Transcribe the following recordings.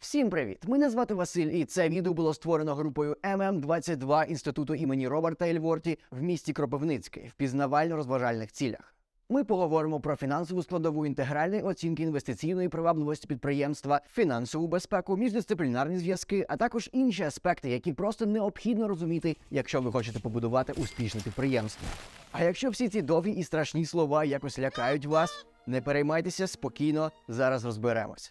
Всім привіт! Мене звати Василь, і це відео було створено групою ММ22 інституту імені Роберта Ельворті в місті Кропивницький в пізнавально-розважальних цілях. Ми поговоримо про фінансову складову інтегральної оцінки інвестиційної привабливості підприємства, фінансову безпеку, міждисциплінарні зв'язки, а також інші аспекти, які просто необхідно розуміти, якщо ви хочете побудувати успішне підприємство. А якщо всі ці довгі і страшні слова якось лякають вас, не переймайтеся спокійно, зараз розберемося.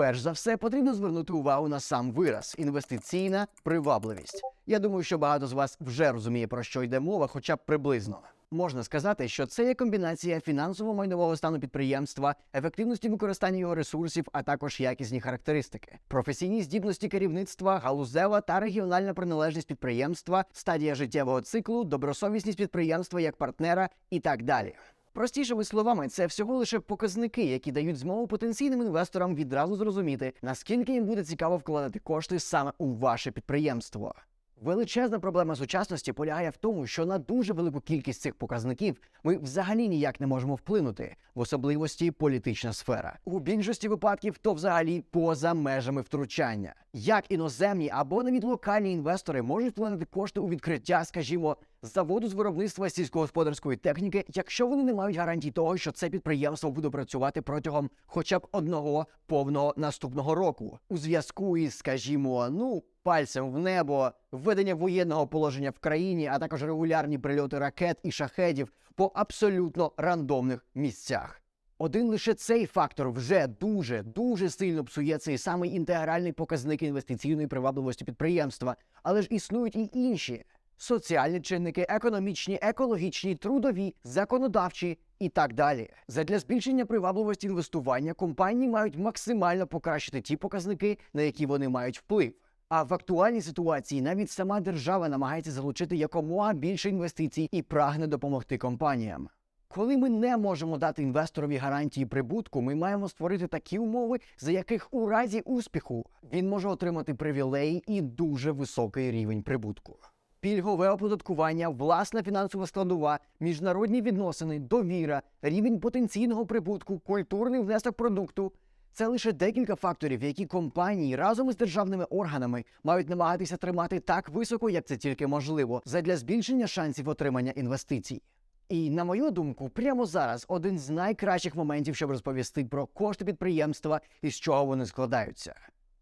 Перш за все, потрібно звернути увагу на сам вираз інвестиційна привабливість. Я думаю, що багато з вас вже розуміє, про що йде мова, хоча б приблизно. Можна сказати, що це є комбінація фінансово-майнового стану підприємства, ефективності використання його ресурсів, а також якісні характеристики, професійні здібності керівництва, галузева та регіональна приналежність підприємства, стадія життєвого циклу, добросовісність підприємства як партнера і так далі. Простішими словами, це всього лише показники, які дають змогу потенційним інвесторам відразу зрозуміти, наскільки їм буде цікаво вкладати кошти саме у ваше підприємство. Величезна проблема сучасності полягає в тому, що на дуже велику кількість цих показників ми взагалі ніяк не можемо вплинути, в особливості політична сфера. У більшості випадків то взагалі поза межами втручання. Як іноземні або навіть локальні інвестори можуть вкладати кошти у відкриття, скажімо, заводу з виробництва сільськогосподарської техніки, якщо вони не мають гарантій того, що це підприємство буде працювати протягом хоча б одного повного наступного року, у зв'язку із, скажімо, ну пальцем в небо, введення воєнного положення в країні, а також регулярні прильоти ракет і шахедів по абсолютно рандомних місцях. Один лише цей фактор вже дуже дуже сильно псує цей самий інтегральний показник інвестиційної привабливості підприємства, але ж існують і інші соціальні чинники, економічні, екологічні, трудові, законодавчі і так далі. Задля збільшення привабливості інвестування компанії мають максимально покращити ті показники, на які вони мають вплив. А в актуальній ситуації навіть сама держава намагається залучити якомога більше інвестицій і прагне допомогти компаніям. Коли ми не можемо дати інвесторові гарантії прибутку, ми маємо створити такі умови, за яких у разі успіху він може отримати привілеї і дуже високий рівень прибутку. Пільгове оподаткування, власна фінансова складова, міжнародні відносини, довіра, рівень потенційного прибутку, культурний внесок продукту це лише декілька факторів, які компанії разом із державними органами мають намагатися тримати так високо, як це тільки можливо, задля збільшення шансів отримання інвестицій. І на мою думку, прямо зараз один з найкращих моментів, щоб розповісти про кошти підприємства і з чого вони складаються.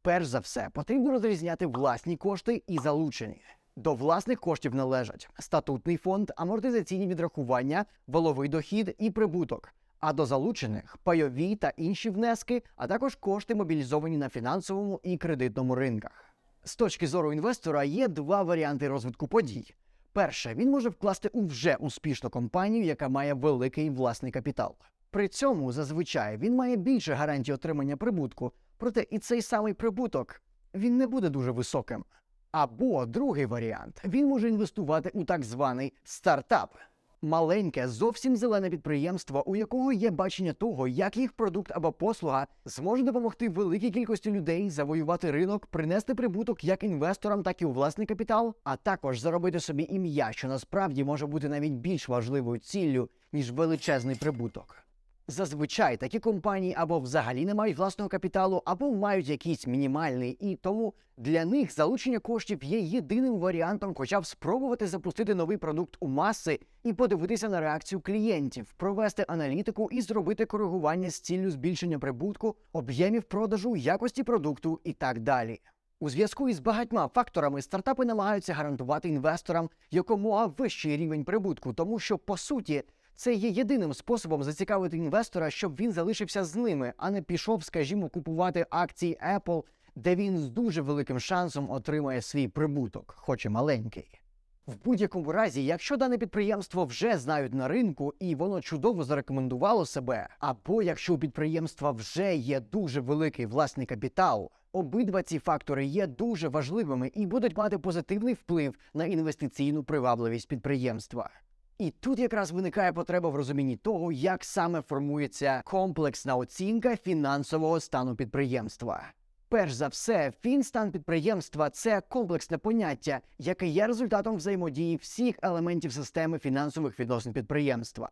Перш за все, потрібно розрізняти власні кошти і залучені. До власних коштів належать статутний фонд, амортизаційні відрахування, валовий дохід і прибуток. А до залучених пайові та інші внески, а також кошти мобілізовані на фінансовому і кредитному ринках. З точки зору інвестора є два варіанти розвитку подій. Перше, він може вкласти у вже успішну компанію, яка має великий власний капітал. При цьому зазвичай він має більше гарантій отримання прибутку, проте і цей самий прибуток він не буде дуже високим. Або другий варіант він може інвестувати у так званий стартап. Маленьке, зовсім зелене підприємство, у якого є бачення того, як їх продукт або послуга зможе допомогти великій кількості людей завоювати ринок, принести прибуток як інвесторам, так і у власний капітал, а також заробити собі ім'я, що насправді може бути навіть більш важливою ціллю, ніж величезний прибуток. Зазвичай такі компанії або взагалі не мають власного капіталу, або мають якийсь мінімальний, і тому для них залучення коштів є єдиним варіантом, хоча б спробувати запустити новий продукт у маси і подивитися на реакцію клієнтів, провести аналітику і зробити коригування з ціллю збільшення прибутку, об'ємів продажу, якості продукту і так далі. У зв'язку із багатьма факторами стартапи намагаються гарантувати інвесторам якомога вищий рівень прибутку, тому що по суті. Це є єдиним способом зацікавити інвестора, щоб він залишився з ними, а не пішов, скажімо, купувати акції Apple, де він з дуже великим шансом отримає свій прибуток, хоч і маленький. В будь-якому разі, якщо дане підприємство вже знають на ринку і воно чудово зарекомендувало себе, або якщо у підприємства вже є дуже великий власний капітал, обидва ці фактори є дуже важливими і будуть мати позитивний вплив на інвестиційну привабливість підприємства. І тут якраз виникає потреба в розумінні того, як саме формується комплексна оцінка фінансового стану підприємства. Перш за все, фінстан підприємства це комплексне поняття, яке є результатом взаємодії всіх елементів системи фінансових відносин підприємства.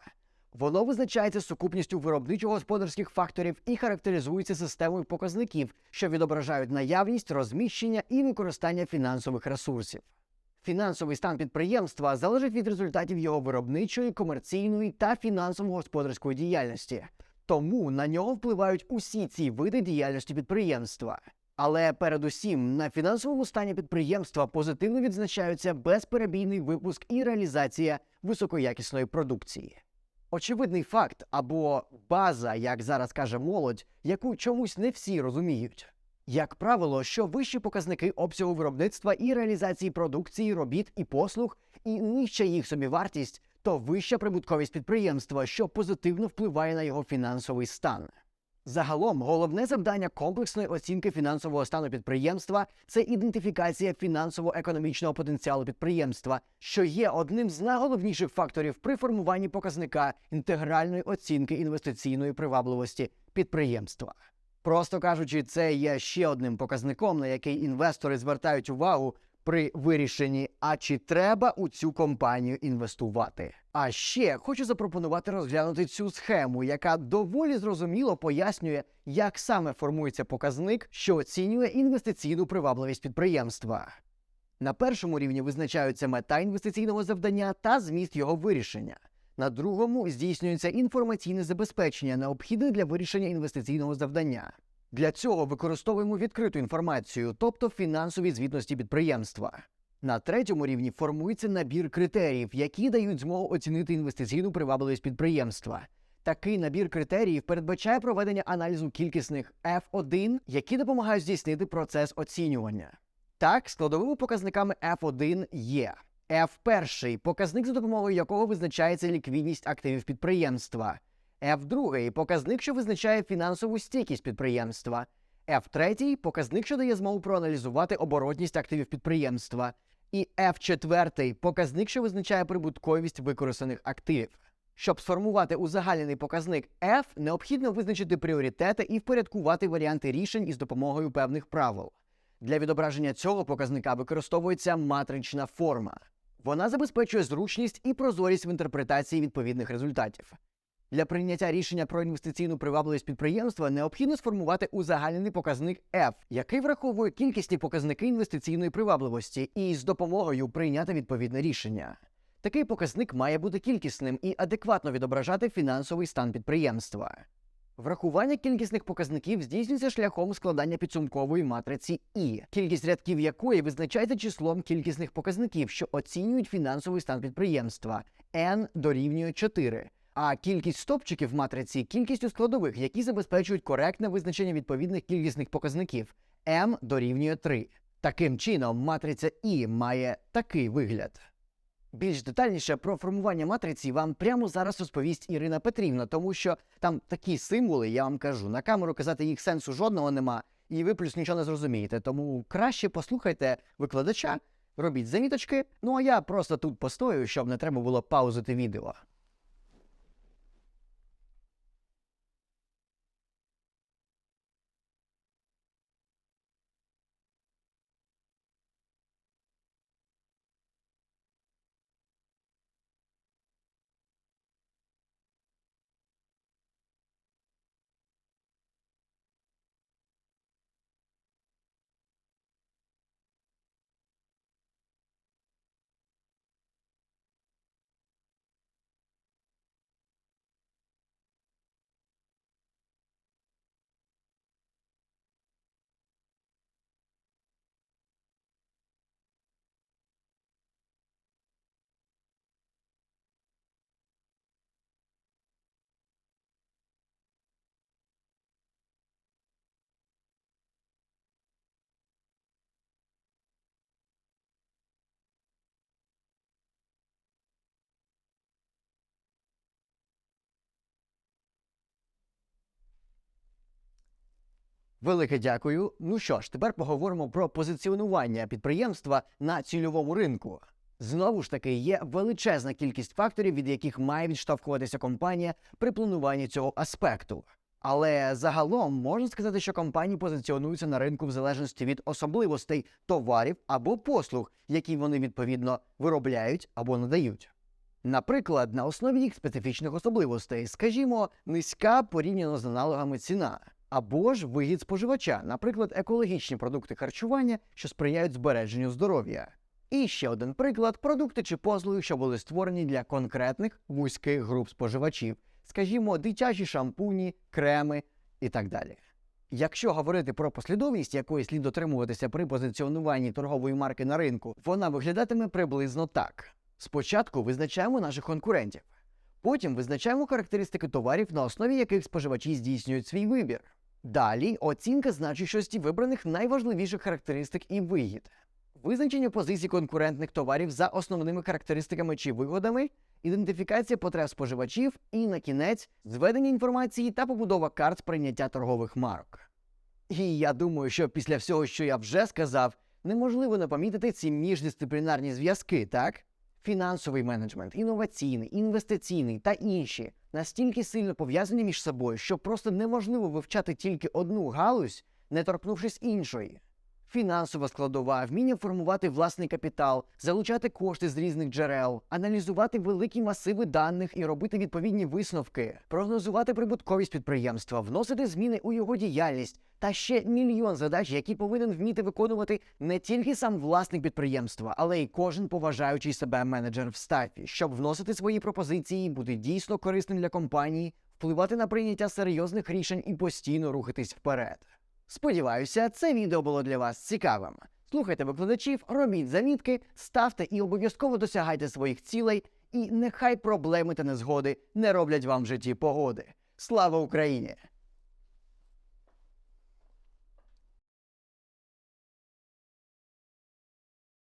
Воно визначається сукупністю виробничо-господарських факторів і характеризується системою показників, що відображають наявність, розміщення і використання фінансових ресурсів. Фінансовий стан підприємства залежить від результатів його виробничої, комерційної та фінансово-господарської діяльності, тому на нього впливають усі ці види діяльності підприємства. Але передусім на фінансовому стані підприємства позитивно відзначаються безперебійний випуск і реалізація високоякісної продукції. Очевидний факт або база, як зараз каже молодь, яку чомусь не всі розуміють. Як правило, що вищі показники обсягу виробництва і реалізації продукції, робіт і послуг, і нижча їх собівартість, то вища прибутковість підприємства, що позитивно впливає на його фінансовий стан. Загалом, головне завдання комплексної оцінки фінансового стану підприємства це ідентифікація фінансово-економічного потенціалу підприємства, що є одним з найголовніших факторів при формуванні показника інтегральної оцінки інвестиційної привабливості підприємства. Просто кажучи, це є ще одним показником, на який інвестори звертають увагу при вирішенні, а чи треба у цю компанію інвестувати. А ще хочу запропонувати розглянути цю схему, яка доволі зрозуміло пояснює, як саме формується показник, що оцінює інвестиційну привабливість підприємства. На першому рівні визначаються мета інвестиційного завдання та зміст його вирішення. На другому здійснюється інформаційне забезпечення, необхідне для вирішення інвестиційного завдання. Для цього використовуємо відкриту інформацію, тобто фінансові звітності підприємства. На третьому рівні формується набір критеріїв, які дають змогу оцінити інвестиційну привабливість підприємства. Такий набір критеріїв передбачає проведення аналізу кількісних F1, які допомагають здійснити процес оцінювання. Так, складовими показниками F1 є F1 – показник, за допомогою якого визначається ліквідність активів підприємства. F2 – показник, що визначає фінансову стійкість підприємства. F3 – показник, що дає змогу проаналізувати оборотність активів підприємства. І F4 – показник, що визначає прибутковість використаних активів. Щоб сформувати узагальнений показник F, необхідно визначити пріоритети і впорядкувати варіанти рішень із допомогою певних правил. Для відображення цього показника використовується матрична форма. Вона забезпечує зручність і прозорість в інтерпретації відповідних результатів. Для прийняття рішення про інвестиційну привабливість підприємства необхідно сформувати узагальнений показник F, який враховує кількісні показники інвестиційної привабливості, і з допомогою прийняти відповідне рішення. Такий показник має бути кількісним і адекватно відображати фінансовий стан підприємства. Врахування кількісних показників здійснюється шляхом складання підсумкової матриці І, кількість рядків якої визначається числом кількісних показників, що оцінюють фінансовий стан підприємства N дорівнює 4, а кількість стопчиків матриці кількістю складових, які забезпечують коректне визначення відповідних кількісних показників M дорівнює 3. Таким чином, матриця І має такий вигляд. Більш детальніше про формування матриці вам прямо зараз розповість Ірина Петрівна, тому що там такі символи, я вам кажу, на камеру казати їх сенсу жодного нема, і ви плюс нічого не зрозумієте. Тому краще послухайте викладача, робіть заміточки, ну а я просто тут постою, щоб не треба було паузити відео. Велике дякую. Ну що ж, тепер поговоримо про позиціонування підприємства на цільовому ринку. Знову ж таки, є величезна кількість факторів, від яких має відштовхуватися компанія при плануванні цього аспекту. Але загалом можна сказати, що компанії позиціонуються на ринку в залежності від особливостей товарів або послуг, які вони відповідно виробляють або надають. Наприклад, на основі їх специфічних особливостей, скажімо, низька порівняно з аналогами ціна, або ж вигід споживача, наприклад, екологічні продукти харчування, що сприяють збереженню здоров'я. І ще один приклад продукти чи послуги, що були створені для конкретних вузьких груп споживачів, скажімо, дитячі шампуні, креми і так далі. Якщо говорити про послідовність, якої слід дотримуватися при позиціонуванні торгової марки на ринку, вона виглядатиме приблизно так: спочатку визначаємо наших конкурентів, потім визначаємо характеристики товарів, на основі яких споживачі здійснюють свій вибір. Далі оцінка значущості вибраних найважливіших характеристик і вигід, визначення позицій конкурентних товарів за основними характеристиками чи вигодами, ідентифікація потреб споживачів і, на кінець, зведення інформації та побудова карт сприйняття торгових марок. І я думаю, що після всього, що я вже сказав, неможливо не помітити ці міждисциплінарні зв'язки, так? Фінансовий менеджмент, інноваційний, інвестиційний та інші настільки сильно пов'язані між собою, що просто неможливо вивчати тільки одну галузь, не торкнувшись іншої. Фінансова складова, вміння формувати власний капітал, залучати кошти з різних джерел, аналізувати великі масиви даних і робити відповідні висновки, прогнозувати прибутковість підприємства, вносити зміни у його діяльність та ще мільйон задач, які повинен вміти виконувати не тільки сам власник підприємства, але й кожен поважаючий себе менеджер в стафі, щоб вносити свої пропозиції, бути дійсно корисним для компанії, впливати на прийняття серйозних рішень і постійно рухатись вперед. Сподіваюся, це відео було для вас цікавим. Слухайте викладачів, робіть замітки, ставте і обов'язково досягайте своїх цілей, і нехай проблеми та незгоди не роблять вам в житті погоди. Слава Україні!